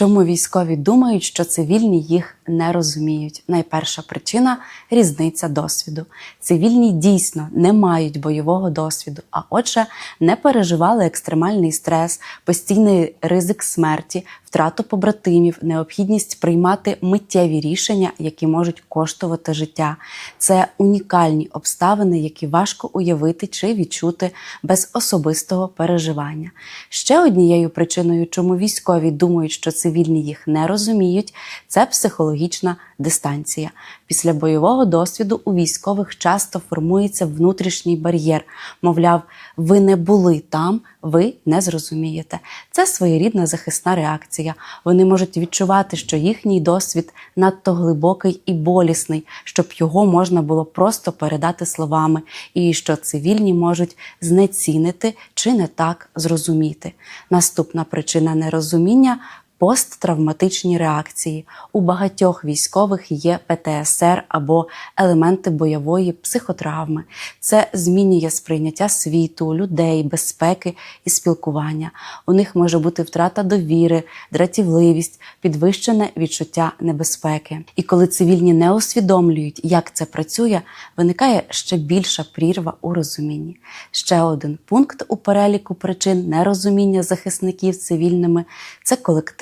Чому військові думають, що цивільні їх не розуміють? Найперша причина різниця досвіду. Цивільні дійсно не мають бойового досвіду, а отже, не переживали екстремальний стрес, постійний ризик смерті, втрату побратимів, необхідність приймати миттєві рішення, які можуть коштувати життя. Це унікальні обставини, які важко уявити чи відчути без особистого переживання. Ще однією причиною, чому військові думають, що цивільні їх не розуміють, це психологічна дистанція. Після бойового досвіду у військових часто формується внутрішній бар'єр. Мовляв, ви не були там, ви не зрозумієте. Це своєрідна захисна реакція. Вони можуть відчувати, що їхній досвід надто глибокий і болісний, щоб його можна було просто передати словами, і що цивільні можуть знецінити чи не так зрозуміти. Наступна причина нерозуміння посттравматичні реакції. У багатьох військових є ПТСР або елементи бойової психотравми. Це змінює сприйняття світу, людей, безпеки і спілкування. У них може бути втрата довіри, дратівливість, підвищене відчуття небезпеки. І коли цивільні не усвідомлюють, як це працює, виникає ще більша прірва у розумінні. Ще один пункт у переліку причин нерозуміння захисників цивільними це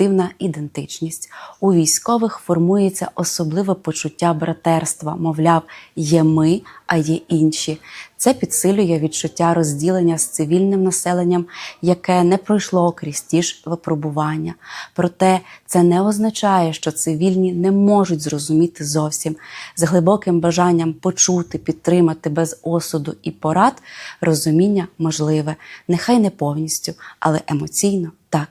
колективна ідентичність. У військових формується особливе почуття братерства, мовляв, є ми, а є інші. Це підсилює відчуття розділення з цивільним населенням, яке не пройшло крізь ті ж випробування. Проте це не означає, що цивільні не можуть зрозуміти зовсім з глибоким бажанням почути, підтримати без осуду і порад. Розуміння можливе, нехай не повністю, але емоційно